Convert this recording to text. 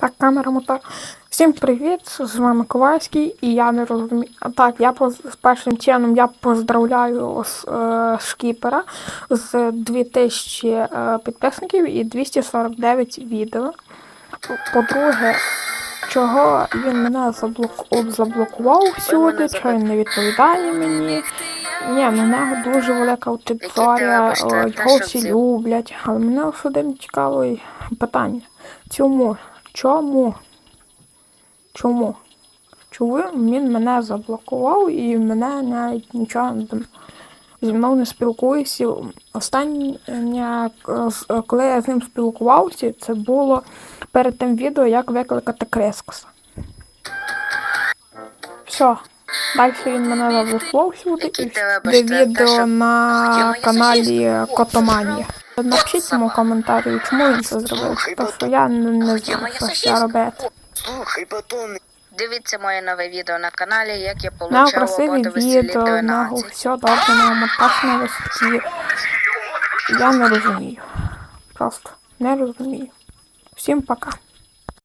Так, камера мотор. Всім привіт! З вами Ковальський і я не розумію. Так, я поз- першим чином я поздравляю з, е, шкіпера з 2000 е, підписників і 249 відео. По-друге, чого він мене заблок... заблокував всюди, чого він не відповідає мені. Ні, в дуже велика аудиторія, е, його всі люблять. Але мене один цікаве питання. Чому? Чому? Чому? Чому він мене заблокував і мене навіть нічого не- зі мною не спілкується? Останнє, коли я з ним спілкувався, це було перед тим відео, як викликати Крескоса. Все. Далі він мене заблокував сюди і відео на каналі? Котоманія. Напишіть йому коментарі, чому він це зробив. Тому що я не, не знаю, що ще робити. Слухай, батон, Дивіться моє нове відео на каналі, як я На получав красиві роботу веселі відео, на 12. все добре, на монтаж на висоті. Я не розумію. Просто не розумію. Всім пока.